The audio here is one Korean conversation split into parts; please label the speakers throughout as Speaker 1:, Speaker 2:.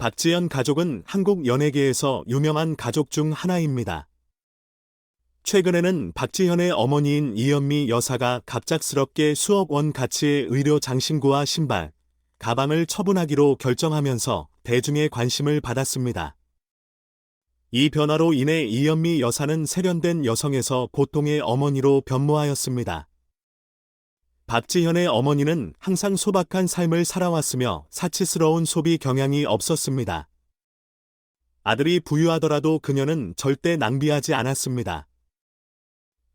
Speaker 1: 박지연 가족은 한국 연예계에서 유명한 가족 중 하나입니다. 최근에는 박지현의 어머니인 이현미 여사가 갑작스럽게 수억 원 가치의 의료 장신구와 신발, 가방을 처분하기로 결정하면서 대중의 관심을 받았습니다. 이 변화로 인해 이현미 여사는 세련된 여성에서 보통의 어머니로 변모하였습니다. 박지현의 어머니는 항상 소박한 삶을 살아왔으며 사치스러운 소비 경향이 없었습니다. 아들이 부유하더라도 그녀는 절대 낭비하지 않았습니다.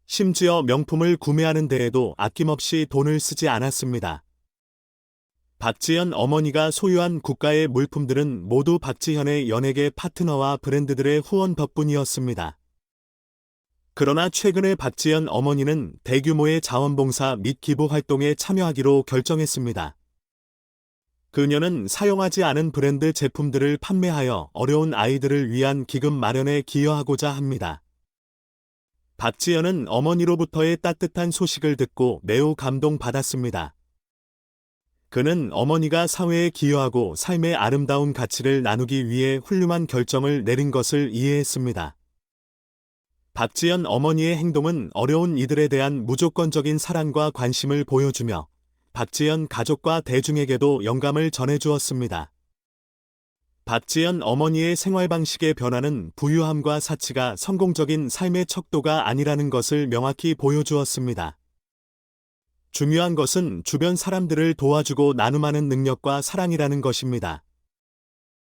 Speaker 1: 심지어 명품을 구매하는 데에도 아낌없이 돈을 쓰지 않았습니다. 박지현 어머니가 소유한 국가의 물품들은 모두 박지현의 연예계 파트너와 브랜드들의 후원 덕분이었습니다. 그러나 최근에 박지현 어머니는 대규모의 자원봉사 및 기부 활동에 참여하기로 결정했습니다. 그녀는 사용하지 않은 브랜드 제품들을 판매하여 어려운 아이들을 위한 기금 마련에 기여하고자 합니다. 박지현은 어머니로부터의 따뜻한 소식을 듣고 매우 감동받았습니다. 그는 어머니가 사회에 기여하고 삶의 아름다운 가치를 나누기 위해 훌륭한 결정을 내린 것을 이해했습니다. 박지연 어머니의 행동은 어려운 이들에 대한 무조건적인 사랑과 관심을 보여주며 박지연 가족과 대중에게도 영감을 전해주었습니다. 박지연 어머니의 생활 방식의 변화는 부유함과 사치가 성공적인 삶의 척도가 아니라는 것을 명확히 보여주었습니다. 중요한 것은 주변 사람들을 도와주고 나눔하는 능력과 사랑이라는 것입니다.